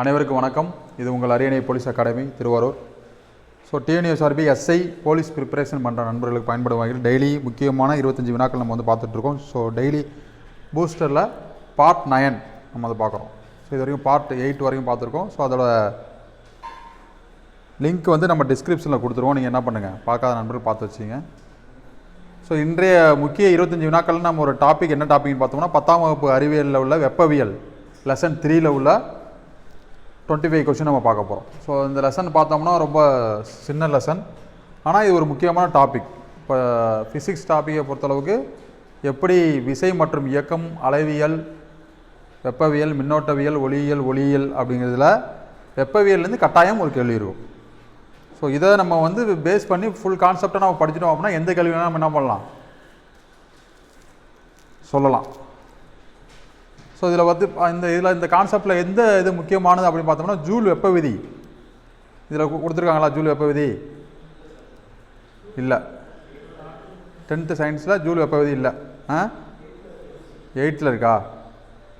அனைவருக்கும் வணக்கம். இது உங்கள் Ariyanai police academy Tiruvarur. So TNUSRB SI police preparation பண்ணுற நண்பர்களுக்கு பயன்படும் வகையில் டெய்லி முக்கியமான இருபத்தஞ்சி வினாக்கள் நம்ம வந்து பார்த்துட்ருக்கோம் ஸோ டெய்லி பூஸ்டரில் பார்ட் நயன் நம்ம அதை பார்க்குறோம். ஸோ இது வரைக்கும் பார்ட் எயிட் வரைக்கும் பார்த்துருக்கோம். ஸோ அதோட லிங்க் வந்து நம்ம டிஸ்கிரிப்ஷனில் கொடுத்துருவோம். நீங்கள் என்ன பண்ணுங்கள் பார்க்காத நண்பர்கள் பார்த்து வச்சிங்க ஸோ இன்றைய முக்கிய இருபத்தஞ்சி வினாக்கள் நம்ம ஒரு டாபிக் என்ன டாபிக்னு பார்த்தோம்னா பத்தாம் வகுப்பு அறிவியலில் உள்ள வெப்பவியல் லெசன் த்ரீயில் உள்ள டுவெண்ட்டி ஃபைவ் கொஷின் நம்ம பார்க்க போகிறோம் ஸோ இந்த லெசன் பார்த்தோம்னா ரொம்ப சின்ன லெசன் ஆனால் இது ஒரு முக்கியமான டாபிக் இப்போ ஃபிசிக்ஸ் டாப்பிக்கை பொறுத்தளவுக்கு எப்படி விசை மற்றும் இயக்கம் அளவியல் வெப்பவியல் மின்னோட்டவியல் ஒளியியல் ஒளியியல் அப்படிங்கிறதுல வெப்பவியல்லேருந்து கட்டாயம் ஒரு கேள்வி இருக்கும். ஸோ இதை நம்ம வந்து பேஸ் பண்ணி ஃபுல் கான்செப்டை நம்ம படிச்சிட்டோம் அப்படின்னா எந்த கேள்வி வேணால் நம்ம என்ன பண்ணலாம்? சொல்லலாம். ஸோ இதில் வந்து இந்த இதில் இந்த கான்செப்டில் எந்த இது முக்கியமானது அப்படின்னு பார்த்தோம்னா ஜூல் வெப்ப விதி இதில் கொடுத்துருக்காங்களா ஜூல் வெப்ப விதி இல்லை. டென்த்து சயின்ஸில் ஜூல் வெப்ப விதி இல்லை. ஆ? எயித்தில் இருக்கா?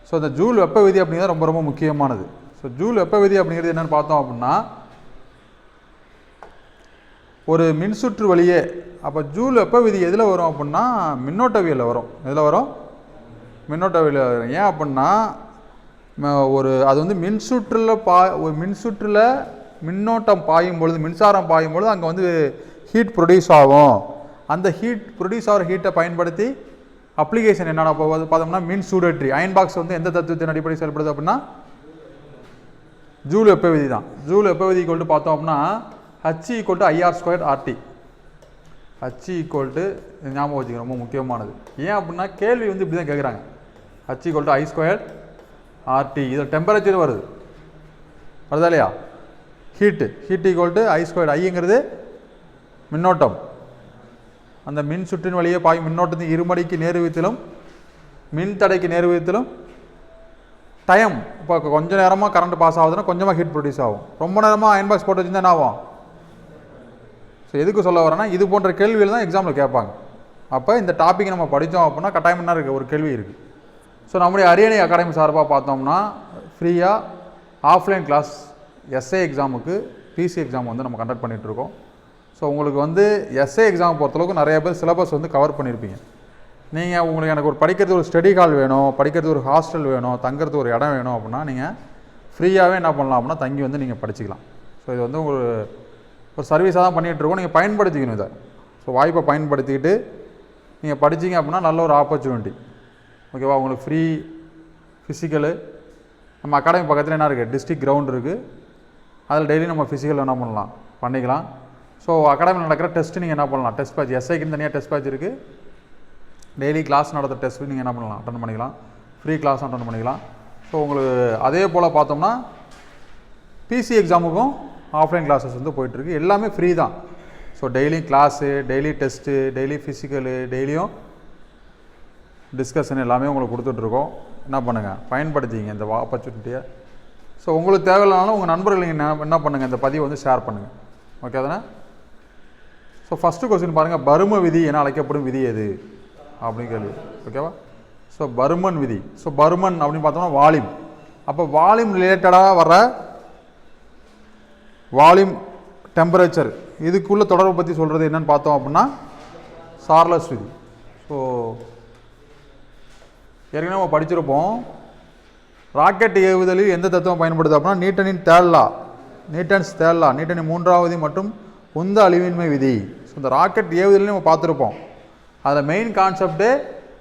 ஸோ இந்த ஜூல் வெப்ப விதி அப்படிங்கிறது ரொம்ப ரொம்ப முக்கியமானது. ஸோ ஜூல் வெப்ப விதி அப்படிங்கிறது என்னென்னு பார்த்தோம் அப்படின்னா ஒரு மின்சுற்று வழியே அப்போ ஜூல் வெப்ப விதி எதில் வரும் அப்படின்னா மின்னோட்டவியலில் வரும். எதில் வரும்? மின்னோட்ட வரும் ஏன் அப்படின்னா ம- ஒரு அது வந்து மின்சுற்றில் பா ஒரு மின்சுற்றில் மின்னோட்டம் பாயும் பொழுது மின்சாரம் பாயும் பொழுது அங்கே வந்து ஹீட் ப்ரொடியூஸ் ஆகும். அந்த ஹீட் ப்ரொடியூஸ் ஆகிற ஹீட்டை பயன்படுத்தி அப்ளிகேஷன் என்னென்ன பார்த்தோம்னா மின் சூடேற்றி. அயன் பாக்ஸ் வந்து எந்த தத்துவத்தின் அடிப்படையில் செயல்படுது அப்படின்னா ஜூல் வெப்ப விதி தான். ஜூல் வெப்ப விதி கொண்டு பார்த்தோம் அப்படின்னா H equal to IR square RT H equal to ஞாபகம் வச்சுக்க ரொம்ப முக்கியமானது. ஏன் அப்படின்னா கேள்வி வந்து இப்படி தான் கேட்குறாங்க H equal to I square RT இது டெம்பரேச்சர் வருது. வருதா இல்லையா? Heat heat equal to I square ஐங்கிறது மின்னோட்டம். அந்த மின் சுற்றின் வழியே பாய் மின்னோட்டத்தின் இருமடிக்கு நேர்வித்திலும் மின் தடைக்கு நேர்வித்திலும் டைம் இப்போ கொஞ்ச நேரமாக கரண்ட் பாஸ் ஆகுதுன்னா கொஞ்சமாக ஹீட் ப்ரொடியூஸ் ஆகும். ரொம்ப நேரமாக அயன் பாக்ஸ் போட்டு வச்சுருந்தா என்ன ஆகும்? ஸோ எதுக்கு சொல்ல வரேன்னா இது போன்ற கேள்விகள் தான் எக்ஸாமில் கேட்பாங்க. அப்போ இந்த டாபிக் நம்ம படித்தோம் அப்படின்னா கட்டாயம் என்ன இருக்குது ஒரு கேள்வி இருக்குது ஸோ நம்முடைய அரியணை அகாடமி சார்பாக பார்த்தோம்னா ஃப்ரீயாக ஆஃப்லைன் கிளாஸ் எஸ்ஏ எக்ஸாமுக்கு பிசி எக்ஸாம் வந்து நம்ம கண்டக்ட் பண்ணிகிட்டு இருக்கோம் ஸோ உங்களுக்கு வந்து எஸ்ஏ எக்ஸாம் பொறுத்தளவுக்கு நிறைய பேர் சிலபஸ் வந்து கவர் பண்ணியிருப்பீங்க நீங்கள் உங்களுக்கு எனக்கு ஒரு படிக்கிறது ஒரு ஸ்டடி ஹால் வேணும் படிக்கிறது ஒரு ஹாஸ்டல் வேணும் தங்குறது ஒரு இடம் வேணும் அப்படின்னா நீங்கள் ஃப்ரீயாகவே என்ன பண்ணலாம் அப்படின்னா தங்கி வந்து நீங்கள் படிச்சுக்கலாம். ஸோ இது வந்து ஒரு ஒரு சர்வீஸாக தான் பண்ணிகிட்டு இருக்கோம் நீங்கள் பயன்படுத்திக்கணும் இதை. ஸோ வாய்ப்பை பயன்படுத்திக்கிட்டு நீங்கள் படித்தீங்க அப்படின்னா நல்ல ஒரு ஆப்பர்ச்சுனிட்டி ஓகேவா? உங்களுக்கு ஃப்ரீ ஃபிசிக்கலு நம்ம அகாடமி பக்கத்தில் என்ன இருக்குது டிஸ்ட்ரிக்ட் கிரவுண்ட் இருக்குது அதில் டெய்லி நம்ம ஃபிசிக்கல் என்ன பண்ணலாம்? பண்ணிக்கலாம். ஸோ அகாடமியில் நடக்கிற டெஸ்ட்டு நீங்கள் என்ன பண்ணலாம்? டெஸ்ட் பேட்ச் எஸ்ஐக்குன்னு தனியாக டெஸ்ட் பேட்ச் இருக்குது டெய்லி கிளாஸ் நடத்துகிற டெஸ்ட் நீங்கள் என்ன பண்ணலாம்? அட்டன் பண்ணிக்கலாம். ஃப்ரீ கிளாஸ் அட்டன் பண்ணிக்கலாம். ஸோ உங்களுக்கு அதே போல் பார்த்தோம்னா பிசி எக்ஸாமுக்கும் ஆஃப்லைன் கிளாஸஸ் வந்து போயிட்டுருக்கு எல்லாமே ஃப்ரீ தான். ஸோ டெய்லியும் class daily test daily physical டெய்லியும் டிஸ்கஷன் எல்லாமே உங்களுக்கு கொடுத்துட்ருக்கோம். என்ன பண்ணுங்கள் பயன்படுத்திங்க இந்த ஆப்பர்ச்சுனிட்டியை ஸோ உங்களுக்கு தேவையில்லானாலும் உங்கள் நண்பர்கள் என்ன என்ன பண்ணுங்கள் இந்த பதிவை வந்து ஷேர் பண்ணுங்கள் ஓகே தானே? ஸோ ஃபஸ்ட்டு கொஸ்டின் பாருங்கள் பரும விதி என அழைக்கப்படும் விதி எது? அப்படின்னு கேள்வி. ஓகேவா ஸோ பருமன் விதி. ஸோ பருமன் அப்படின்னு பார்த்தோம்னா வால்யூம் அப்போ வால்யூம் ரிலேட்டடாக வர வால்யூம் டெம்பரேச்சர் இதுக்குள்ளே தொடர்பு பற்றி சொல்கிறது என்னன்னு பார்த்தோம் அப்படின்னா சார்லஸ் விதி. ஸோ ஏற்கனவே நம்ம படிச்சிருப்போம். ராக்கெட் ஏவுதலில் எந்த தத்துவம் பயன்படுது அப்படின்னா நியூட்டனின் தேல்லா நியூட்டன்ஸ் தேல்லா நியூட்டனின் மூன்றாவது மற்றும் உந்த அழிவின்மை விதி. ஸோ இந்த ராக்கெட் ஏவுதலையும் நம்ம பார்த்துருப்போம். அதில் மெயின் கான்செப்டே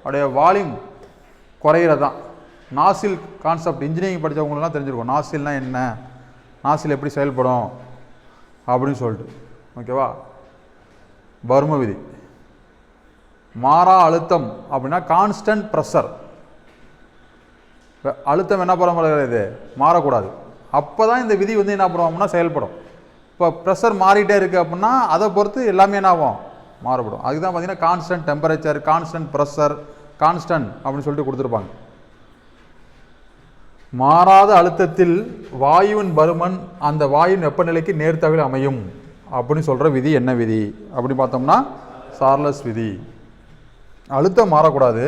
அப்படியே வால்யூம் குறையிறது தான் நாசில் கான்செப்ட் இன்ஜினியரிங் படித்தவங்களுக்குலாம் தெரிஞ்சிருக்கும். நாசில்னால் என்ன? நாசில் எப்படி செயல்படும்? அப்படின்னு சொல்லிட்டு. ஓகேவா பர்ம விதி. மாறா அழுத்தம் அப்படின்னா கான்ஸ்டன்ட் ப்ரெஷர் அழுத்தம் என்ன பரம்பரைகிறது மாறக்கூடாது. அப்போ தான் இந்த விதி வந்து என்ன பண்ணுவோம்னா செயல்படும். இப்போ ப்ரெஷர் மாறிட்டே இருக்குது அப்படின்னா அதை பொறுத்து எல்லாமே என்ன ஆகும்? மாறுபடும். அதுக்கு தான் பார்த்தீங்கன்னா constant temperature constant pressure constant அப்படின்னு சொல்லிட்டு கொடுத்துருப்பாங்க. மாறாத அழுத்தத்தில் வாயுவின் பருமன் அந்த வாயுவின் வெப்பநிலைக்கு நேர்த்தவில் அமையும் அப்படின்னு சொல்கிற விதி என்ன விதி? அப்படின்னு பார்த்தோம்னா சார்லஸ் விதி. அழுத்தம் மாறக்கூடாது.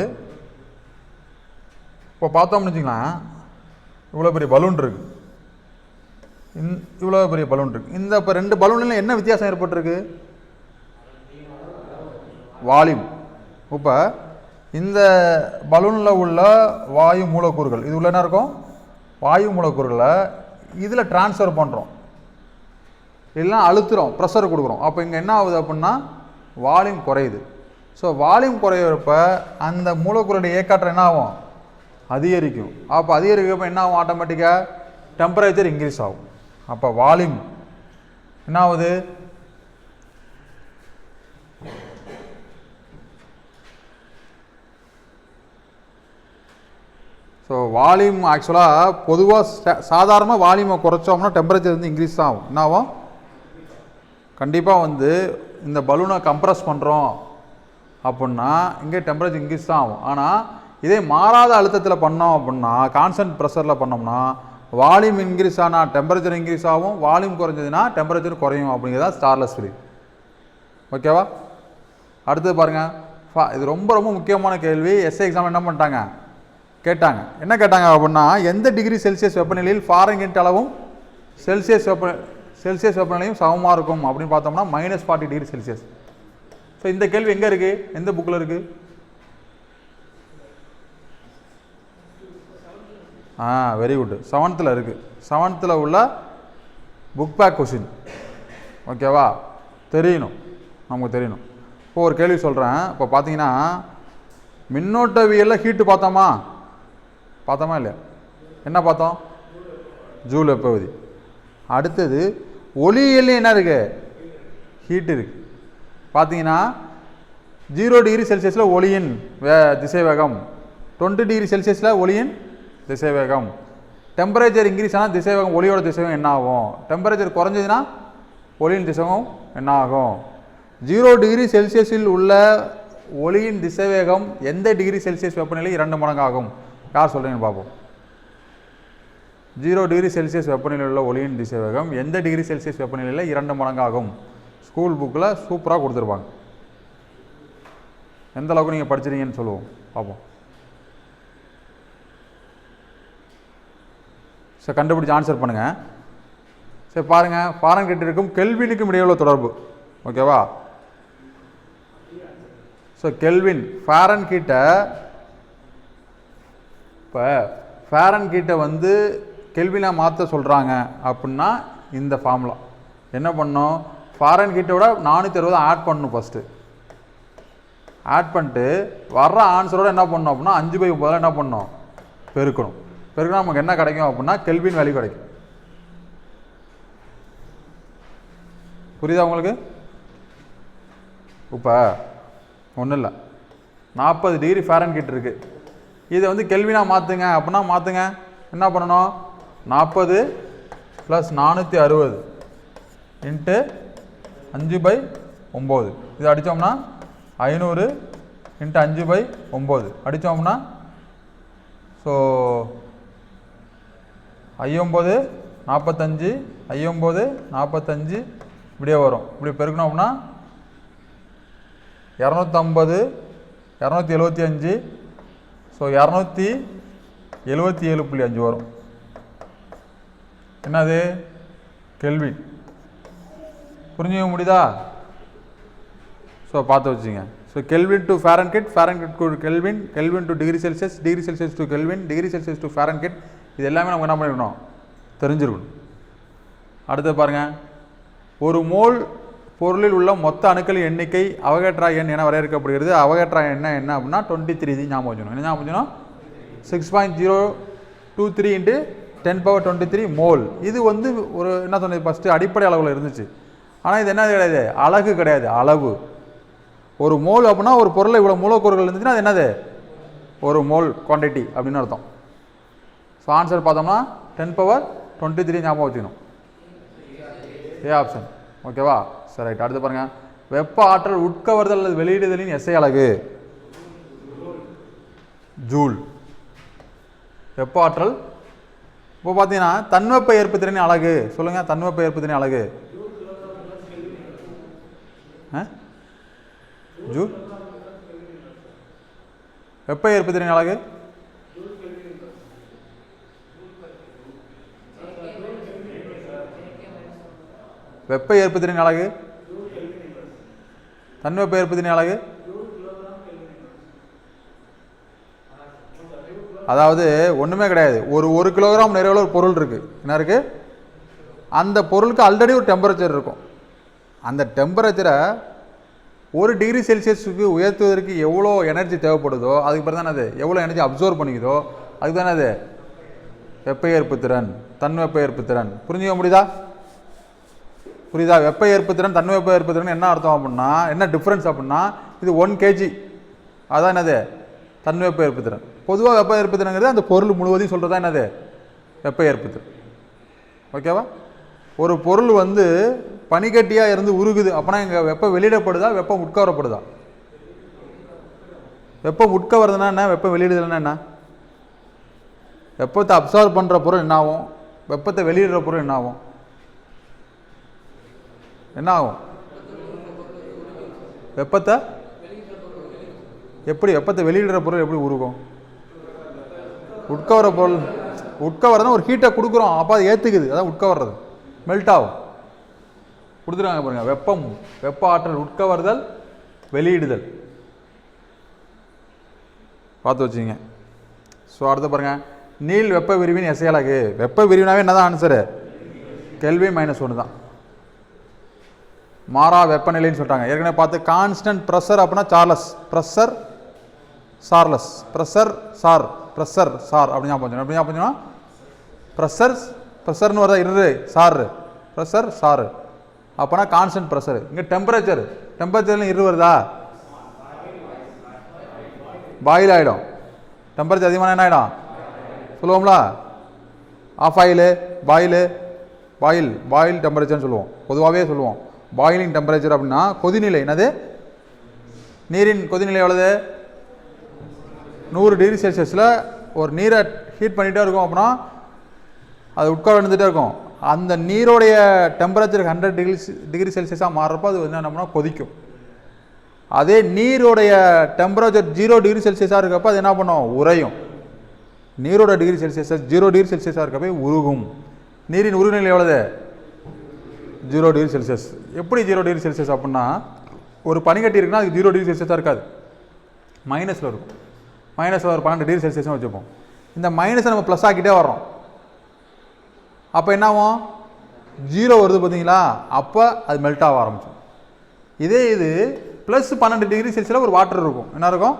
இப்போ பார்த்தோம்னு வச்சுக்கலாம் இவ்வளோ பெரிய பலூன் இருக்குது இந் இவ்வளோ பெரிய பலூன் இருக்குது இந்த இப்போ ரெண்டு பலூன்ல என்ன வித்தியாசம் ஏற்பட்டிருக்கு? வால்யூம். இப்போ இந்த பலூனில் உள்ள வாயு மூலக்கூறுகள் இது உள்ள என்ன இருக்கும்? வாயு மூலக்கூறுகளை இதில் ட்ரான்ஸ்ஃபர் பண்ணுறோம் இல்லைன்னா அழுத்துறோம் ப்ரெஷர் கொடுக்குறோம். அப்போ இங்கே என்ன ஆகுது அப்படின்னா வால்யூம் குறையுது. ஸோ வால்யூம் குறையிறப்ப அந்த மூலக்கூறுடைய ஏக்காற்றம் என்ன ஆகும்? அதிகரிக்கும். அப்போ அதிகரிக்கப்போ என்ன ஆகும் ஆட்டோமேட்டிக்காக டெம்பரேச்சர் இன்க்ரீஸ் ஆகும். அப்போ வால்யூம் என்ன ஆகுது ஸோ வால்யூம் ஆக்சுவலாக பொதுவாக சாதாரணமாக வால்யூமை குறைச்சோம்னா டெம்பரேச்சர் வந்து இன்க்ரீஸ் தான் ஆகும். என்ன ஆகும் கண்டிப்பாக வந்து இந்த பலூனை கம்ப்ரஸ் பண்ணுறோம் அப்புடின்னா இங்கே டெம்பரேச்சர் இன்க்ரீஸ் தான் ஆகும். ஆனால் இதே மாறாத அழுத்தத்தில் பண்ணோம் அப்படின்னா கான்ஸ்டன்ட் ப்ரெஷரில் பண்ணோம்னா வால்யூம் இன்க்ரீஸ் ஆனால் டெம்பரேச்சர் இன்க்ரீஸ் ஆகும் வால்யூம் குறைஞ்சதுன்னா டெம்பரேச்சர் குறையும் அப்படிங்கிறதா ஸ்டார்லெஸ் ஃப்ரீ ஓகேவா அடுத்தது பாருங்கள் ஃபா இது ரொம்ப ரொம்ப முக்கியமான கேள்வி. எஸ்ஏ எக்ஸாம் என்ன பண்ணிட்டாங்க? கேட்டாங்க. என்ன கேட்டாங்க அப்படின்னா எந்த டிகிரி செல்சியஸ் வெப்பநிலையில் ஃபாரன்ஹீட் அளவும் செல்சியஸ் வெப்ப செல்சியஸ் வெப்பநிலையும் சமமாக இருக்கும் அப்படின்னு பார்த்தோம்னா minus forty degree Celsius so இந்த கேள்வி எங்கே இருக்குது எந்த புக்கில் இருக்குது ஆ வெரி குட் செவன்த்தில் இருக்குது செவன்த்தில் உள்ள புக் பேக் கொஷின் ஓகேவா தெரியணும். நமக்கு தெரியணும். இப்போ ஒரு கேள்வி சொல்கிறேன் இப்போ பார்த்தீங்கன்னா மின்னோட்டவியலில் ஹீட்டு பார்த்தோமா? பார்த்தோமா இல்லையா? என்ன பார்த்தோம்? ஜூல் பகுதி அடுத்தது ஒளியில் என்ன இருக்கு? ஹீட் இருக்கு. பார்த்தீங்கன்னா ஜீரோ டிகிரி செல்சியஸில் ஒளியின் வே திசை வேகம் டுவெண்ட்டி டிகிரி செல்சியஸில் ஒளியின் திசைவேகம். டெம்பரேச்சர் இன்க்ரீஸ் ஆனால் திசைவேகம் ஒளியோட திசைவேகம் என்ன ஆகும்? டெம்பரேச்சர் குறைஞ்சதுன்னா ஒளியின் திசைவேகம் என்ன ஆகும்? ஜீரோ டிகிரி செல்சியஸில் உள்ள ஒளியின் திசைவேகம் எந்த டிகிரி செல்சியஸ் வெப்பநிலை? இரண்டு மடங்கு ஆகும் யார் சொல்கிறீங்கன்னு பார்ப்போம். ஜீரோ டிகிரி செல்சியஸ் வெப்பநிலையில் உள்ள ஒளியின் திசைவேகம் எந்த டிகிரி செல்சியஸ் வெப்பநிலையில்? இரண்டு மடங்கு ஆகும் ஸ்கூல் புக்கில் சூப்பராக கொடுத்துருப்பாங்க. எந்த அளவுக்கு நீங்கள் படிச்சிருக்கீங்கன்னு சொல்லுவோம். பார்ப்போம். சரி கண்டுபிடிச்சு ஆன்சர் பண்ணுங்கள் சரி பாருங்கள் ஃபாரன் இருக்கும் கெல்வினுக்கும் இடையே உள்ள தொடர்பு. ஓகேவா? ஸோ கெல்வின் ஃபாரன் கிட்ட இப்போ ஃபேரன் கிட்ட வந்து கெல்வினை மாற்ற சொல்கிறாங்க அப்படின்னா இந்த ஃபார்முலா என்ன பண்ணோம்? ஃபாரன் கிட்ட விட நானூற்றி அறுபது ஆட் பண்ணணும் ஃபஸ்ட்டு ஆட் பண்ணிட்டு வர்ற ஆன்சரோட என்ன பண்ணோம் அப்படின்னா அஞ்சு பை முப்பதில் என்ன பண்ணணும்? பெருக்கணும். பிறகு நமக்கு என்ன கிடைக்கும் அப்படின்னா கெல்வின் வேல்யூ கிடைக்கும். புரியுதா உங்களுக்கு? இப்போ ஒன்றும் இல்லை. நாற்பது டிகிரி ஃபேரன் கிட்ட இருக்குது இதை வந்து கெல்வினாக மாற்றுங்க அப்படின்னா மாற்றுங்க என்ன பண்ணணும்? நாற்பது ப்ளஸ் நானூற்றி அறுபது இன்ட்டு அஞ்சு பை ஒம்பது இது அடித்தோம்னா ஐநூறு இன்ட்டு அஞ்சு பை ஒம்பது அடித்தோம்னா ஸோ ஐம்பது நாற்பத்தஞ்சு ஐம்பது நாற்பத்தஞ்சு இப்படியே வரும். இப்படி பெருக்கணும் அப்படின்னா இரநூத்தம்பது இரநூத்தி எழுபத்தி அஞ்சு ஸோ இரநூத்தி எழுபத்தி ஏழு புள்ளி அஞ்சு வரும். என்னது? கெல்வின் புரிஞ்சுக்க முடியுதா? ஸோ பார்த்து வச்சுங்க. So Kelvin to Fahrenheit Fahrenheit to Kelvin Kelvin to degree Celsius degree Celsius to Kelvin degree Celsius to Fahrenheit இது எல்லாமே நமக்கு என்ன பண்ணிருக்கணும்? தெரிஞ்சிருக்கணும். அடுத்து பாருங்கள் ஒரு மோல் பொருளில் உள்ள மொத்த அணுக்களின் எண்ணிக்கை அவகேட்ரா எண் என வரையறுக்கப்படுகிறது. அவகேட்ரா எண்ண என்ன? அப்படின்னா டுவெண்ட்டி த்ரீ இது ஞாபகம் வச்சுக்கணும். என்ன ஞாபகம் வச்சுக்கணும்? Six point zero two three into ten power twenty three mole இது வந்து ஒரு என்ன சொன்னது? ஃபஸ்ட்டு அடிப்படை அளவில் இருந்துச்சு. ஆனால் இது என்ன கிடையாது? அழகு கிடையாது. அளவு. ஒரு மோல் அப்படின்னா ஒரு பொருளை இவ்வளோ மூலக்கூறுகள் இருந்துச்சுன்னா அது என்னது? ஒரு மோல் குவான்டிட்டி அப்படின்னு அர்த்தம். ஸோ ஆன்சர் பார்த்தோம்னா டென் பவர் டுவெண்ட்டி த்ரீ ஞாபகம் வச்சுக்கணும். ஏ ஆப்ஷன் ஓகேவா சரி ரைட் அடுத்து பாருங்கள் வெப்ப ஆற்றல் உட்கவர்தல் அல்லது வெளியிடுதலின் எஸ்ஐ அழகு ஜூல். வெப்ப ஆற்றல். இப்போ பார்த்தீங்கன்னா தன்வெப்ப ஏற்புத்திறன் அழகு சொல்லுங்கள் தன்வெப்ப ஏற்புத்திறன் அழகு ஆ? ஜூல். வெப்ப ஏற்புத்திறன் அழகு வெப்ப ஏற்பத்தின் அழகு தன்வெப்ப ஏற்பத்தின் அழகு அதாவது ஒன்றுமே கிடையாது. ஒரு ஒரு கிலோகிராம் நிறைவுள்ள ஒரு பொருள் இருக்குது என்ன இருக்குது அந்த பொருளுக்கு ஆல்ரெடி ஒரு டெம்பரேச்சர் இருக்கும். அந்த டெம்பரேச்சரை ஒரு டிகிரி செல்சியஸுக்கு உயர்த்துவதற்கு எவ்வளோ எனர்ஜி தேவைப்படுதோ அதுக்கு பிறகு தானே அது? எவ்வளோ எனர்ஜி அப்சர்வ் பண்ணிக்குதோ அதுக்கு தானே அது? வெப்ப ஏற்பு திறன் தன்வெப்ப ஏற்பு திறன் புரிஞ்சுக்க முடியுதா? புரியுதா? வெப்ப ஏற்பத்திறன் தன் வெப்ப ஏற்பத்திறன் என்ன அர்த்தம் அப்படின்னா என்ன டிஃப்ரென்ஸ் அப்படின்னா இது ஒன் கேஜி அதான் என்னது? தன் வெப்ப ஏற்பத்திறன் பொதுவாக வெப்ப ஏற்பத்திறங்கிறது அந்த பொருள் முழுவதையும் சொல்கிறதா என்னது? வெப்ப ஏற்பத்திறன் ஓகேவா ஒரு பொருள் வந்து பனிக்கட்டியாக இருந்து உருகுது அப்போனா இங்கே வெப்பம் வெளியிடப்படுதா? வெப்பம் உட்கவரப்படுதா? வெப்பம் உட்கவரதுனா என்ன? வெப்பம் வெளியிடுதல்னா என்ன? வெப்பத்தை அப்சார்வ் பண்ணுற பொருள் என்ன ஆகும் வெப்பத்தை வெளியிடுற பொருள் என்ன ஆகும் என்ன ஆகும் வெப்பத்தை? எப்படி? வெப்பத்தை வெளியிடுற பொருள் எப்படி உருகும்? உட்கவர பொருள் உட்கவரதான் ஒரு ஹீட்டை கொடுக்குறோம். அப்போ அது ஏற்றுக்குது அதான் உட்கவர்றது. மெல்ட் ஆகும். கொடுத்துருக்காங்க பாருங்கள் வெப்பம் வெப்ப ஆற்றல் உட்கவர்தல் வெளியிடுதல். பார்த்து வச்சுங்க ஸோ அடுத்து பாருங்கள் நீள் வெப்ப விரிவின் எசையலகு. வெப்ப விரிவினாவே என்னதான் ஆன்சரு கெல்வி மைனஸ் ஒன்று தான். மாறா வெப்பநிலைன்னு சொல்லிட்டாங்க ஏற்கனவே பார்த்து கான்ஸ்டன்ட் ப்ரெஷர் அப்படின்னா Charles pressure Charles pressure sir pressure sir அப்படி ஞாபகம் வச்சுக்கணும். ஞாபகம் ப்ரெஷர் ப்ரெஷர்னு வருதா? இரு சார் ப்ரெஷர் சார் அப்போனா கான்ஸ்டன்ட் ப்ரெஷர் இங்கே டெம்பரேச்சர் டெம்பரேச்சர்லையும் இரு வருதா? பாயில் ஆகிடும் டெம்பரேச்சர் அதிகமான என்ன ஆகிடும் சொல்லுவோம்ல? Off oil boil boil boil டெம்பரேச்சர்னு சொல்லுவோம். பொதுவாகவே சொல்லுவோம். பாயிலிங் டெம்பரேச்சர் அப்படின்னா கொதிநிலை. என்னது? நீரின் கொதிநிலை எவ்வளவு? நூறு டிகிரி செல்சியஸில் ஒரு நீரை ஹீட் பண்ணிகிட்டே இருக்கும் அப்படின்னா அது உட்கார இருந்துகிட்டே இருக்கும். அந்த நீரோடைய டெம்பரேச்சர் ஹண்ட்ரட் டிகிரி டிகிரி செல்சியஸாக மாறுறப்போ அது என்ன பண்ணால் கொதிக்கும். அதே நீரோடைய டெம்பரேச்சர் ஜீரோ டிகிரி செல்சியஸாக இருக்கப்போ அது என்ன பண்ணும்? உறையும். நீரோட டிகிரி செல்சியஸ் ஜீரோ டிகிரி செல்சியஸாக இருக்கப்போ உருகும். நீரின் உருகுநிலை எவ்வளவு? ஜீரோ டிகிரி செல்சியஸ் எப்படி ஜீரோ டிகிரி செல்சியஸ் அப்படின்னா ஒரு பனிக்கட்டி இருக்குன்னா அது ஜீரோ டிகிரி செல்சியஸாக இருக்காது. மைனஸில் இருக்கும். மைனஸில் ஒரு பன்னெண்டு டிகிரி செல்சியஸும் வச்சுப்போம். இந்த மைனஸை நம்ம ப்ளஸ் ஆக்கிட்டே வர்றோம். அப்போ என்ன ஆகும் ஜீரோ வருது பார்த்தீங்களா? அப்போ அது மெல்ட் ஆக ஆரம்பிச்சோம் இதே இது ப்ளஸ் பன்னெண்டு டிகிரி செல்சியஸில் ஒரு வாட்டர் இருக்கும். என்ன இருக்கும்?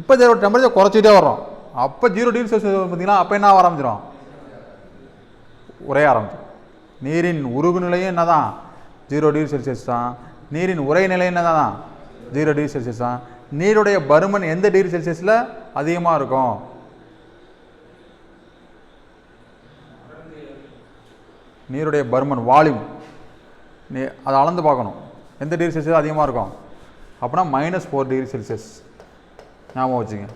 இப்போ ஜீரோ டெம்பரேச்சர் குறைச்சிட்டே வர்றோம். அப்போ ஜீரோ டிகிரி செல்சியஸ் பார்த்தீங்கன்னா அப்போ என்ன ஆக ஆரம்பிச்சிடும்? உரைய ஆரம்பிச்சிடும். நீரின் உருகு நிலையும் என்னதான்? ஜீரோ டிகிரி செல்சியஸ் தான். நீரின் உரை நிலை என்னதான்? ஜீரோ டிகிரி செல்சியஸ் தான். நீருடைய பருமன் எந்த டிகிரி செல்சியஸில் அதிகமாக இருக்கும். நீருடைய பருமன் வால்யூம். நீ அதை அளந்து பார்க்கணும். எந்த டிகிரி செல்சியஸ் அதிகமாக இருக்கும்? அப்படின்னா மைனஸ் ஃபோர் டிகிரி செல்சியஸ் ஞாபகம் வச்சுங்க.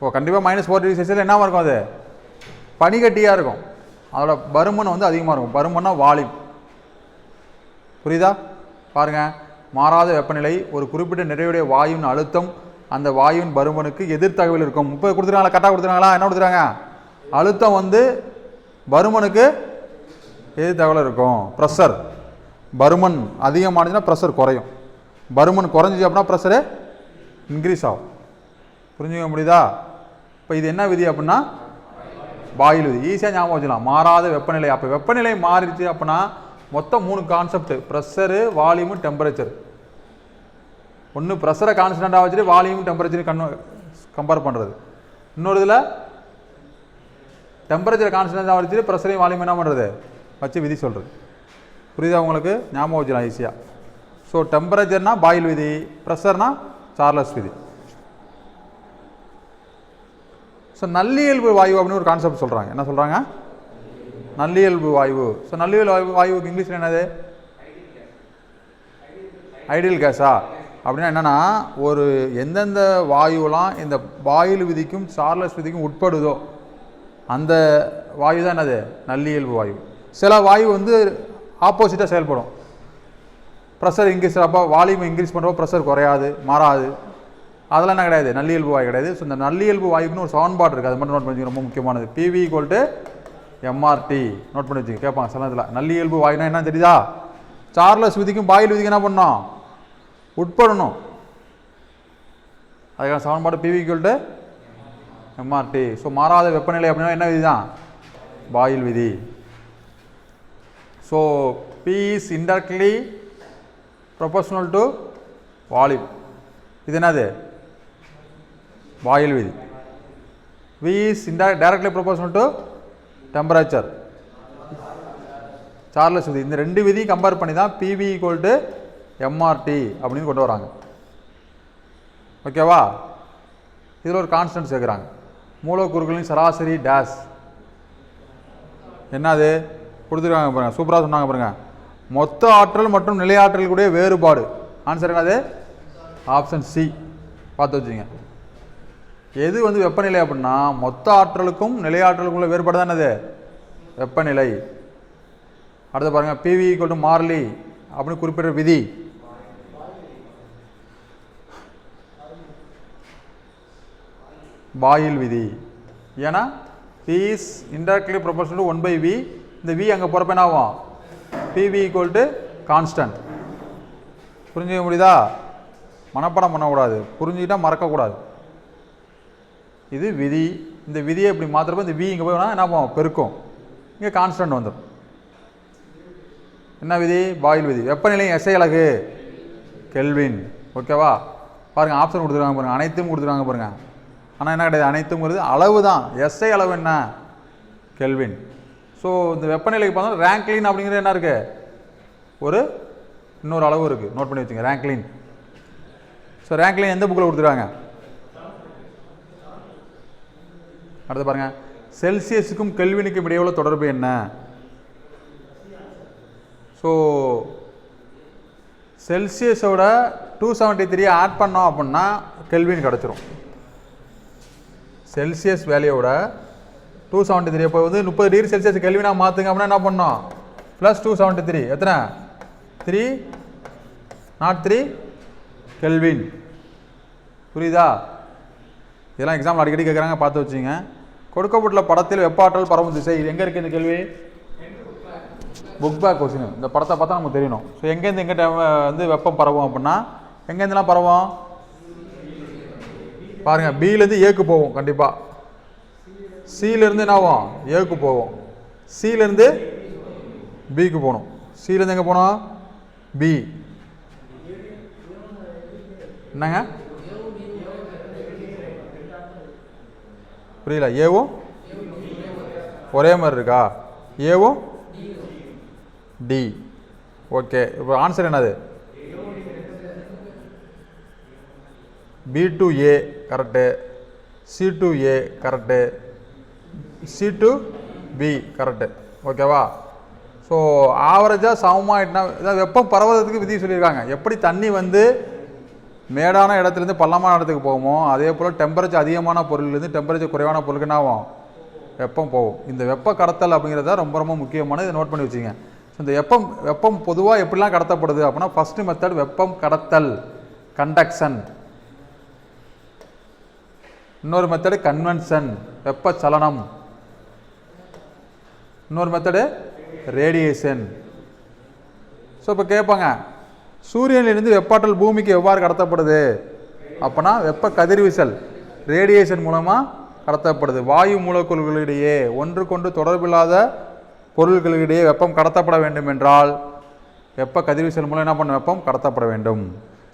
ஓ கண்டிப்பாக மைனஸ் ஃபோர் டிகிரி செல்சியஸ் என்னவாக இருக்கும் அது? பனிக்கட்டியாக இருக்கும். அதோட பருமன் வந்து அதிகமாக இருக்கும். பருமன்னா வால்யூம் புரியுதா? பாருங்க. மாறாத வெப்பநிலை ஒரு குறிப்பிட்ட நிறைவுடைய வாயுவின் அழுத்தம் அந்த வாயுவின் பருமனுக்கு எதிர்த்தகவில் இருக்கும். முப்பது கொடுத்துருக்காங்களா? கரெக்டாக கொடுத்துருக்காங்களா? என்ன கொடுத்துருக்காங்க? அழுத்தம் வந்து பருமனுக்கு எதிர்த்தகவில் இருக்கும். ப்ரெஷர். பருமன் அதிகமானதுன்னா ப்ரெஷர் குறையும். பருமன் குறைஞ்சிச்சு அப்படின்னா ப்ரெஷரு இன்க்ரீஸ் ஆகும். புரிஞ்சுக்க முடியுதா? இப்போ இது என்ன விதி அப்படின்னா பாயில் விதி ஈஸியாக ஞாபகம் வச்சுக்கலாம். மாறாத வெப்பநிலை. அப்போ வெப்பநிலை மாறிடுச்சு அப்படின்னா மொத்தம் மூணு கான்செப்ட் ப்ரெஷரு வால்யூமு டெம்பரேச்சர் ஒன்று ப்ரெஷரை கான்ஸ்டண்ட்டாக வச்சுட்டு வால்யூம் டெம்பரேச்சர் கன் கம்பேர் பண்ணுறது இன்னொரு இதில் டெம்பரேச்சர் கான்ஸ்டண்ட்டாக வச்சுட்டு ப்ரெஷரையும் வால்யூம் என்ன பண்ணுறது வச்சு விதி சொல்கிறது புரியுதா உங்களுக்கு? ஞாபகம் வச்சுக்கலாம் ஈஸியாக ஸோ டெம்பரேச்சர்னால் பாயில் விதி ப்ரெஷர்னால் சார்லஸ் விதி. ஸோ நல்லியல்பு வாயு அப்படின்னு ஒரு கான்செப்ட் சொல்கிறாங்க என்ன சொல்கிறாங்க நல்லியல்பு வாயு. ஸோ நல்லியல் வாயு வாயுவுக்கு இங்கிலீஷில் என்னது? ஐடியல் கேஸா அப்படின்னா என்னென்னா ஒரு எந்தெந்த வாயுவெலாம் இந்த பாயில் விதிக்கும் சார்லஸ் விதிக்கும் உட்படுதோ அந்த வாயு தான் என்னது? நல்லியல்பு வாயு. சில வாயு வந்து ஆப்போசிட்டாக செயல்படும். ப்ரெஷர் இன்க்ரீஸ் அப்போ வால்யூம் இன்க்ரீஸ் பண்ணுறப்போ ப்ரெஷர் குறையாது மாறாது. அதெல்லாம் என்ன கிடையாது. நல்லியல்பு வாயு கிடையாது. ஸோ இந்த நல்லியல்பு வாயுக்குன்னு ஒரு சமன்பாடு இருக்குது அது மட்டும் நோட் பண்ணி ரொம்ப முக்கியமானது. PV equal to MRT note பண்ணி வச்சுங்க கேட்பாங்க சில இதில் நல்லியல்பு வாயுனா என்ன தெரியுதா? சார்லஸ் விதிக்கும் பாயில் விதிக்கும் என்ன பண்ணணும் உட்படணும். அதுக்கான சமன்பாடு PV equal to MRT so மாறாத வெப்பநிலை அப்படின்னா என்ன விதி தான் பாயில் விதி. So P is indirectly proportional to volume இது என்னது? வாயில் வீதி. V is int a directly proportional to temperature Charles விதி. இந்த ரெண்டு விதியும் கம்பேர் பண்ணி தான் பிவி ஈக்குவல் டு எம்ஆர்டி அப்படின்னு கொண்டு வராங்க. ஓகேவா இதில் ஒரு கான்ஸ்டன்ட் சேர்க்குறாங்க. மூலக்கூறுகளின் சராசரி டேஸ் என்னது? கொடுத்துருக்காங்க பாருங்க. சூப்பராக சொன்னாங்க பாருங்க. மொத்த ஆற்றல் மற்றும் நிலையாற்றல் கூடிய வேறுபாடு. ஆன்சர் என்னது? ஆப்ஷன் சி பார்த்து வச்சுங்க எது வந்து வெப்பநிலை அப்படின்னா மொத்த ஆற்றலுக்கும் நிலையாற்றலுக்கும் உள்ள வேறுபாடு தானே அது வெப்பநிலை. அடுத்து பாருங்கள் பிவி ஈக்குவல் டு மார்லி அப்படின்னு குறிப்பிட்ட விதி. பாயில் விதி. ஏன்னா P is indirectly proportional to one by V இந்த வி அங்கே போகிறப்ப என்ன ஆகும்? பிவி ஈக்குவல் டு கான்ஸ்டன்ட் புரிஞ்சுக்க முடியுதா? மனப்பாடம் பண்ணக்கூடாது. புரிஞ்சுக்கிட்டால் மறக்கக்கூடாது. இது விதி. இந்த விதியை இப்படி மாற்றுறப்ப இந்த வி இங்கே போய் என்ன போவோம் பெருக்கும். இங்கே கான்ஸ்டன்ட் வந்துடும் என்ன விதி? பாயில் விதி. வெப்பநிலை எஸ்ஐ அழகு கெல்வின். ஓகேவா பாருங்கள் ஆப்ஷன் கொடுத்துருக்காங்க பாருங்கள் அனைத்தும் கொடுத்துருக்காங்க பாருங்கள் ஆனால் என்ன கிடையாது? அனைத்துங்கிறது அளவு தான். எஸ்ஐ அளவு என்ன? கெல்வின். ஸோ இந்த வெப்பநிலைக்கு பார்த்தா ரேங்க்லின் அப்படிங்கிறது என்ன இருக்குது ஒரு இன்னொரு அளவு இருக்குது நோட் பண்ணி வச்சுங்க. ரேங்க்லின் ஸோ ரேங்க்லின் எந்த புக்கில் கொடுத்துருக்காங்க? அடுத்து பாருங்கள் செல்சியஸுக்கும் கெல்வினுக்கும் இடையே உள்ள தொடர்பு என்ன? ஸோ செல்சியஸோட டூ செவன்ட்டி த்ரீ ஆட் பண்ணோம் அப்படின்னா கெல்வின் கிடச்சிரும். செல்சியஸ் வேலையோட டூ செவன்ட்டி த்ரீ இப்போ வந்து முப்பது டிகிரி செல்சியஸ் கெல்வினாக மாற்றுங்க அப்படின்னா என்ன பண்ணோம்? ப்ளஸ் டூ செவன்ட்டி த்ரீ எத்தனை? Three nought three Kelvin. புரியுதா? இதெல்லாம் எக்ஸாம்பிள் அடிக்கடி கேட்குறாங்க பார்த்து வச்சுங்க கொடுக்கப்பட்டுள்ள படத்தில் வெப்பாற்றல் பரவும் திசை. இது எங்கே இருக்குது இந்த கேள்வி? புக் பேக் கொஸ்டின் இந்த படத்தை பார்த்தா நமக்கு தெரியணும். ஸோ எங்கேருந்து எங்கே டைம் வந்து வெப்பம் பரவும் அப்படின்னா எங்கேருந்துலாம் பரவும்? பாருங்கள் பிலேருந்து ஏக்கு போகும் கண்டிப்பாக சியிலேருந்து என்ன ஆகும்? ஏக்கு போகும் சியிலேருந்து பிக்கு போகணும். சியிலேருந்து எங்கே போனோம் பி என்னங்க? புரியல. ஏவும் ஒரே மாதிரி இருக்கா? ஏவும் டி. ஓகே. இப்போ ஆன்சர் என்னது? B to A correct C to A correct C to B correct ஓகேவா ஸோ ஆவரேஜாக சமமாகிட்டுனா இதான் வெப்பம் பரவுறதுக்கு விதி சொல்லியிருக்காங்க. எப்படி தண்ணி வந்து மேடான இடத்துலேருந்து பள்ளமான இடத்துக்கு போகுமோ அதே போல் டெம்பரேச்சர் அதிகமான பொருள்லேருந்து டெம்பரேச்சர் குறைவான பொருளுக்கு என்ன ஆகும்? வெப்பம் போகும். இந்த வெப்ப கடத்தல் அப்படிங்கிறது தான் ரொம்ப ரொம்ப முக்கியமானது. இதை நோட் பண்ணி வச்சுங்க. ஸோ இந்த வெப்பம் வெப்பம் பொதுவாக எப்படிலாம் கடத்தப்படுது அப்படின்னா ஃபஸ்ட்டு மெத்தட் வெப்பம் கடத்தல் கண்டக்ஷன் இன்னொரு மெத்தடு கன்வென்ஷன் வெப்பச்சலனம். இன்னொரு மெத்தடு ரேடியேஷன் ஸோ இப்போ கேட்பாங்க சூரியனிலிருந்து வெப்பாற்றல் பூமிக்கு எவ்வாறு கடத்தப்படுது? அப்போனா வெப்ப கதிர்வீசல் ரேடியேஷன் மூலமாக கடத்தப்படுது. வாயு மூலக்கூறுகளிடையே ஒன்றுக்கொன்று தொடர்பில்லாத பொருள்களிடையே வெப்பம் கடத்தப்பட வேண்டும் என்றால் வெப்ப கதிர்வீசல் மூலம் என்ன பண்ண வெப்பம் கடத்தப்பட வேண்டும்.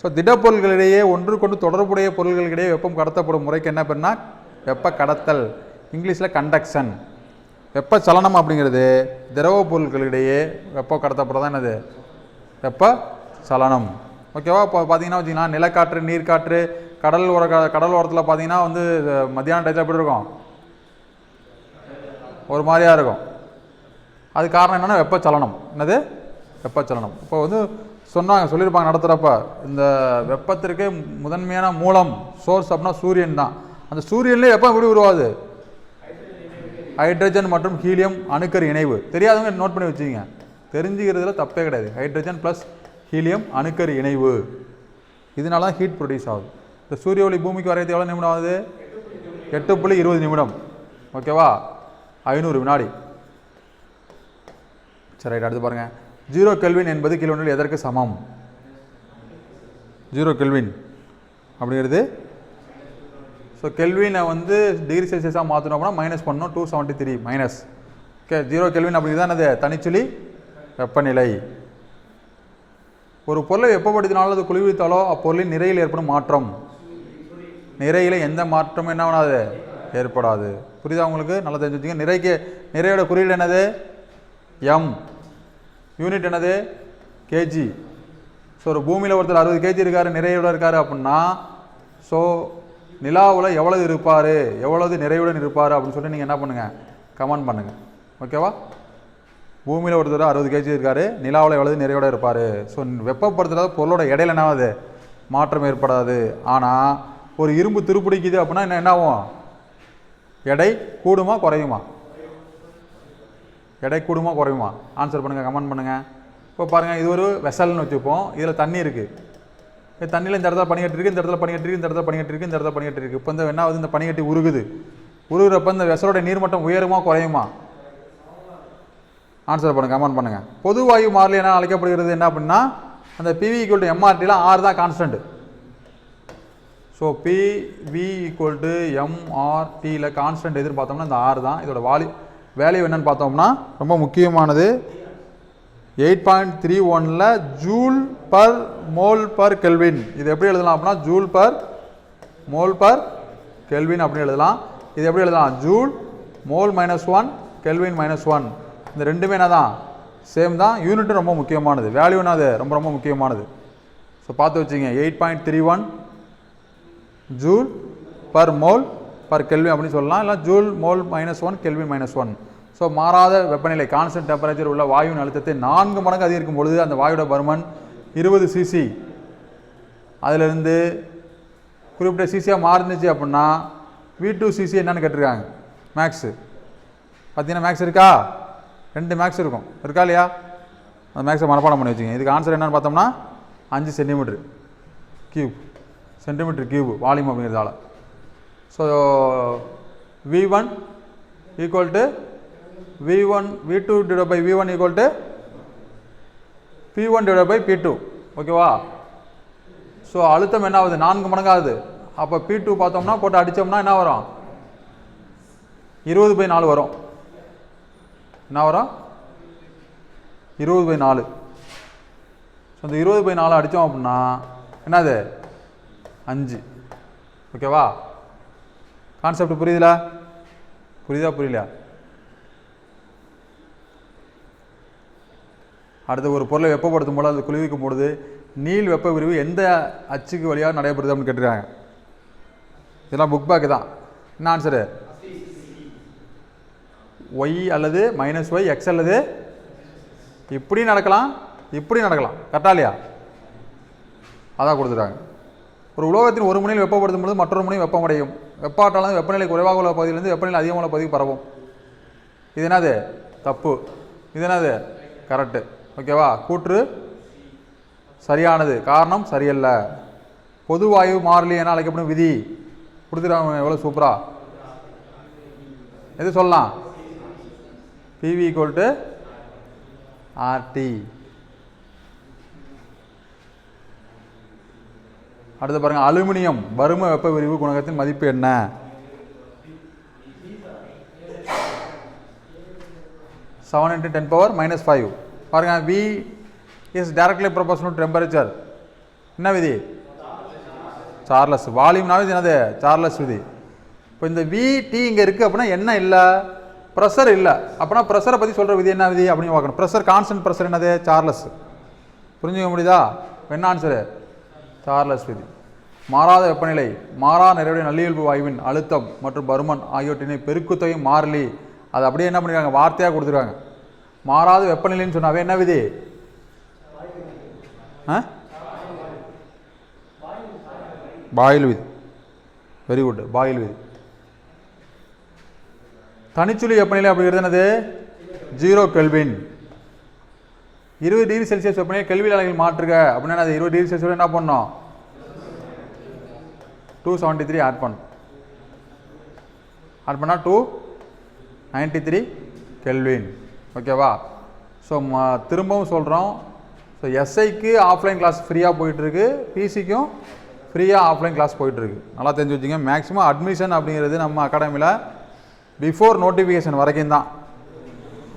ஸோ திடப்பொருள்களிடையே ஒன்றுக்கொண்டு தொடர்புடைய பொருள்களிடையே வெப்பம் கடத்தப்படும் முறைக்கு என்ன பண்ணால் வெப்ப கடத்தல். இங்கிலீஷில் கண்டக்ஷன் வெப்பச்சலனம் அப்படிங்கிறது திரவ பொருட்களிடையே வெப்பம் கடத்தப்படுறது என்னது? வெப்ப சலனம். ஓகேவா இப்போ பார்த்தீங்கன்னா வச்சிங்கன்னா நிலக்காற்று நீர்க்காற்று கடல் ஓர கடல் ஓரத்தில் பார்த்தீங்கன்னா வந்து மத்தியான டயத்தில் எப்படி இருக்கும்? ஒரு மாதிரியாக இருக்கும். அது காரணம் என்னென்னா வெப்பச்சலனம் என்னது? வெப்பச்சலனம் இப்போ வந்து சொன்னாங்க சொல்லியிருப்பாங்க நடத்துகிறப்ப இந்த வெப்பத்திற்கு முதன்மையான மூலம் சோர்ஸ் அப்படின்னா சூரியன் தான். அந்த சூரியன்லேயே வெப்பம் எப்படி உருவாது ஹைட்ரஜன் மற்றும் ஹீலியம் அணுக்கர் இணைவு. தெரியாதவங்க நோட் பண்ணி வச்சுக்கங்க. தெரிஞ்சுக்கிறதுல தப்பே கிடையாது. ஹைட்ரஜன் ப்ளஸ் ஹீலியம் அணுக்கரு இணைவு. இதனால தான் ஹீட் ப்ரொடியூஸ் ஆகுது. இந்த சூரிய ஒளி பூமிக்கு வரையறது எவ்வளோ நிமிடம் ஆகுது? எட்டு புள்ளி இருபது நிமிடம். ஓகேவா ஐநூறு வினாடி. சரி ரைட் அடுத்து பாருங்கள் ஜீரோ கெல்வின் என்பது கிலோமீட்டர் எதற்கு சமம்? Zero Kelvin. அப்படிங்கிறது. ஸோ கெல்வினை வந்து டிகிரி செல்சியஸாக மாற்றணும் அப்படின்னா மைனஸ் பண்ணணும். Two seventy three minus okay zero Kelvin அப்படிங்கிறது என்னது? தனிச்சுழி வெப்பநிலை. ஒரு பொருளை வெப்பப்படுத்தினாலும் அது குளிர்வித்தாலோ அப்பொருளின் நிறையில் ஏற்படும் மாற்றம். நிறையில் எந்த மாற்றமும் என்ன பண்ணாது ஏற்படாது. புரியுதா உங்களுக்கு? நல்லா தெரிஞ்சு வச்சுங்க நிறைக்கு நிறையோட குறியீடு என்னது? எம் யூனிட் என்னது? கேஜி ஸோ ஒரு பூமியில் ஒருத்தர் அறுபது கேஜி இருக்கார் நிறையோட இருக்கார் அப்படின்னா ஸோ நிலாவில் எவ்வளவு இருப்பார்? எவ்வளவு நிறையுடன் இருப்பார் அப்படின்னு சொல்லி நீங்கள் என்ன பண்ணுங்கள் கமெண்ட் பண்ணுங்கள் ஓகேவா பூமியில் ஒருத்தர் அறுபது கேஜி இருக்காரு. நிலாவில் எவ்வளவு நிறையோட இருப்பார். ஸோ வெப்பப்படுத்துறது பொருளோட இடையில என்ன ஆகுது? மாற்றம் ஏற்படாது. ஆனால் ஒரு இரும்பு துருப்பிடிக்குது அப்படின்னா என்ன என்ன ஆகும்? எடை கூடுமா குறையுமா? எடை கூடுமா குறையுமா? ஆன்சர் பண்ணுங்கள் கமெண்ட் பண்ணுங்கள் இப்போ பாருங்கள் இது ஒரு வெசல்னு வச்சுப்போம். இதில் தண்ணி இருக்குது தண்ணியில் இந்த இடத்துல பனிக்கட்டு இருக்குது இந்த இடத்துல பனிக்கட்டு இருக்குது இந்த இடத்துல பனிக்கட்டு இருக்குது இந்த இடத்துல பனிக்கட்டு இருக்குது இப்போ இந்த என்ன ஆகுது? இந்த பனிக்கட்டி உருகுது. உருகுறப்ப இந்த வெசலோட நீர்மட்டம் உயருமா குறையுமா? ஆன்சர் பண்ணுங்கள் கமெண்ட் பண்ணுங்கள் பொது வாயு மாறிலி என்ன அழைக்கப்படுகிறது என்ன அப்படின்னா அந்த பிவி ஈக்குவல் டு எம்ஆர்டியில் ஆறு தான் constant so PV equal to எம்ஆர்டியில் constant எதிர்பார்த்தோம்னா பார்த்தோம்னா இந்த ஆறு தான் இதோட வாலி வேல்யூ என்னன்னு பார்த்தோம்னா ரொம்ப முக்கியமானது. எயிட் பாயிண்ட் த்ரீ ஒனில் joule per mole per Kelvin. இது எப்படி எழுதலாம் அப்படின்னா joule per mole per Kelvin அப்படின்னு எழுதலாம். இது எப்படி எழுதலாம்? Joule mole minus one Kelvin minus one இந்த ரெண்டுமே என்ன தான் சேம் தான். யூனிட்டும் ரொம்ப முக்கியமானது. வேல்யூனா அது ரொம்ப ரொம்ப முக்கியமானது. ஸோ பார்த்து வச்சுங்க eight point three one joule per mole per Kelvin அப்படின்னு சொல்லலாம். இல்லை joule mole minus one Kelvin minus one so மாறாத வெப்பநிலை கான்ஸ்டன்ட் டெம்பரேச்சர் உள்ள வாயுவின் அழுத்தத்தை நான்கு மடங்கு அதிகரிக்கும் பொழுது அந்த வாயுட பருமன் இருபது சிசி அதிலிருந்து குறிப்பிட்ட சிசியாக மாறுந்துச்சு அப்படின்னா வி டூ சிசி என்னென்னு கேட்டிருக்காங்க. மேக்ஸு பார்த்தீங்கன்னா மேக்ஸ் இருக்கா? ரெண்டு மேக்ஸ் இருக்கும். இருக்கா இல்லையா? அந்த மேக்ஸை மனப்பாடம் பண்ணி வச்சுங்க இதுக்கு ஆன்சர் என்னென்னு பார்த்தோம்னா அஞ்சு centimetre cube centimetre cube volume அப்படிங்கிறதால. So V one equal to V one V two divide by V one equal to P one divide by P two ஓகேவா ஸோ அழுத்தம் என்ன ஆகுது? நான்கு மடங்காகுது. அப்போ பி டூ பார்த்தோம்னா போட்டு அடித்தோம்னா என்ன வரும்? இருபது பை நாலு வரும். என்ன வரும்? இருபது பை நாலு. ஸோ இந்த இருபது பை நாலு அடித்தோம் அப்படின்னா என்னது? அஞ்சு. ஓகேவா கான்செப்ட் புரியுதுல? புரியுதா புரியலையா? அடுத்து ஒரு பொருளை வெப்பப்படுத்தும் போது அது குளிர்விக்கும் பொழுது நீள் வெப்ப விரிவு எந்த அச்சுக்கு வழியாக நடைபெறுது அப்படின்னு கேட்டுருக்காங்க. இதெல்லாம் புக் பேக்கு தான். என்ன ஆன்சரு ஒய் அல்லது மைனஸ் ஒய் எக்ஸ் அல்லது இப்படி நடக்கலாம் இப்படி நடக்கலாம். கரெக்டா இல்லையா? அதான் கொடுத்துட்டாங்க. ஒரு உலோகத்தின் ஒரு முனையில் வெப்பப்படுத்தும் பொழுது மற்றொரு முனையும் வெப்பமடையும் வெப்பாட்டாலும் வெப்பநிலை குறைவாக உள்ள பகுதியிலிருந்து வெப்பநிலை அதிகமாக உள்ள பகுதிக்கு பரவும். இது என்னது? தப்பு. இது என்னது? கரெக்டு ஓகேவா கூற்று சரியானது. காரணம் சரியல்ல. பொது வாயு மாறிலி என அழைக்கப்படும் விதி. கொடுத்துருக்காங்க எவ்வளோ சூப்பராக எது சொல்லலாம்? பிவி equal to RT அடுத்து பாருங்க அலுமினியம் பரும வெப்ப விரிவு குணகத்தின் மதிப்பு என்ன? Seven into ten power minus five பாருங்க V is directly proportional temperature என்ன விதி? சார்லஸ் வால்யூம்னாவே இது என்னது? சார்லஸ் விதி. இப்போ இந்த வி டி இங்கே இருக்குது அப்படின்னா என்ன இல்லை? ப்ரெஷர் இல்லை. அப்படின்னா ப்ரெஷரை பற்றி சொல்கிற விதி என்ன விதி அப்படின்னு பார்க்கணும். ப்ரெஷர் கான்ஸ்டன்ட் ப்ரெஷர் என்னது? சார்லஸ் புரிஞ்சுக்க முடியுதா? என்ன ஆன்சரு சார்லஸ் விதி. மாறாத வெப்பநிலை மாறா நிறைவுடைய நல்லியல்பு வாயுவின் அழுத்தம் மற்றும் பருமன் ஆகியவற்றினை பெருக்குத்தொகை மாறிலி. அது அப்படியே என்ன பண்ணிருக்காங்க? வார்த்தையாக கொடுத்துருக்காங்க. மாறாத வெப்பநிலைன்னு சொன்னாவே என்ன விதி? பாயில் விதி. வெரி குட் பாயில் விதி. தனிச்சுழி வெப்பநிலை அப்படிங்கிறது என்னது? ஜீரோ கெல்வின் இருபது டிகிரி செல்சியஸ் வெப்பநிலை கெல்வியில் அளவில் மாற்றுக. அப்படின்னா அது இருபது டிகிரி செல்சியஸ் என்ன பண்ணோம்? டூ செவன்ட்டி த்ரீ ஆட் பண்ணும் ஆட் பண்ணால் டூ நைன்ட்டி த்ரீ கெல்வின் ஓகேவா ஸோ திரும்பவும் சொல்கிறோம் ஸோ எஸ்ஐக்கு ஆஃப்லைன் கிளாஸ் ஃப்ரீயாக போயிட்டுருக்கு. பிசிக்கும் ஃப்ரீயாக ஆஃப்லைன் கிளாஸ் போயிட்டுருக்கு. நல்லா தெரிஞ்சு வச்சுங்க. மேக்ஸிமம் அட்மிஷன் அப்படிங்கிறது நம்ம அகாடமியில் பிஃபோர் நோட்டிஃபிகேஷன் வரைக்கும் தான்.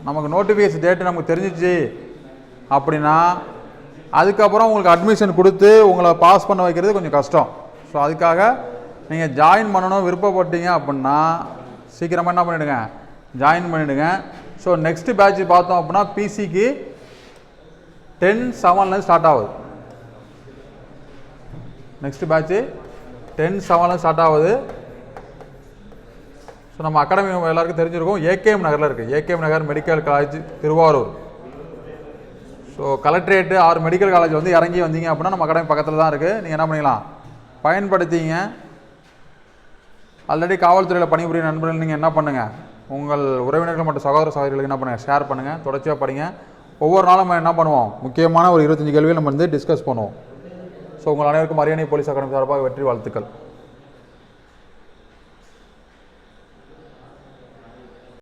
நமக்கு நோட்டிஃபிகேஷன் டேட்டு நமக்கு தெரிஞ்சிச்சு அப்படின்னா அதுக்கப்புறம் உங்களுக்கு அட்மிஷன் கொடுத்து உங்களை பாஸ் பண்ண வைக்கிறது கொஞ்சம் கஷ்டம். ஸோ அதுக்காக நீங்கள் ஜாயின் பண்ணணும் விருப்பப்பட்டீங்க அப்படின்னா சீக்கிரமாக என்ன பண்ணிவிடுங்க ஜாயின் பண்ணிவிடுங்க ஸோ நெக்ஸ்ட் பேட்ச் பார்த்தோம் அப்படின்னா பிசிக்கு டென் செவன்லேருந்து ஸ்டார்ட் ஆகுது. நெக்ஸ்ட் பேட்ச்சு டென் செவன்லேருந்து ஸ்டார்ட் ஆகுது. ஸோ நம்ம அகாடமி எல்லாருக்கும் தெரிஞ்சிருக்கும். ஏகேஎம் நகரில் இருக்குது AKM Nagar medical college Tiruvarur. So collectorate ஆறு மெடிக்கல் காலேஜ் வந்து இறங்கி வந்தீங்க அப்படின்னா நம்ம அகாடமி பக்கத்தில் தான் இருக்குது நீங்கள் என்ன பண்ணிக்கலாம்? பயன்படுத்திங்க. ஆல்ரெடி காவல்துறையில் பணிபுரியும் நண்பர்கள் நீங்கள் என்ன பண்ணுங்கள் உங்கள் உறவினர்கள் மற்றும் சகோதர சகோதரிகளுக்கு என்ன பண்ணுங்கள் ஷேர் பண்ணுங்கள் தொடர்ச்சியாக படிங்க. ஒவ்வொரு நாளும் நம்ம என்ன பண்ணுவோம்? முக்கியமான ஒரு இருபத்தஞ்சு கேள்வியை நம்ம வந்து டிஸ்கஸ் பண்ணுவோம். ஸோ உங்கள் அனைவருக்கும் அரியணை போலீஸ் அகாடமி சார்பாக வெற்றி வாழ்த்துக்கள்.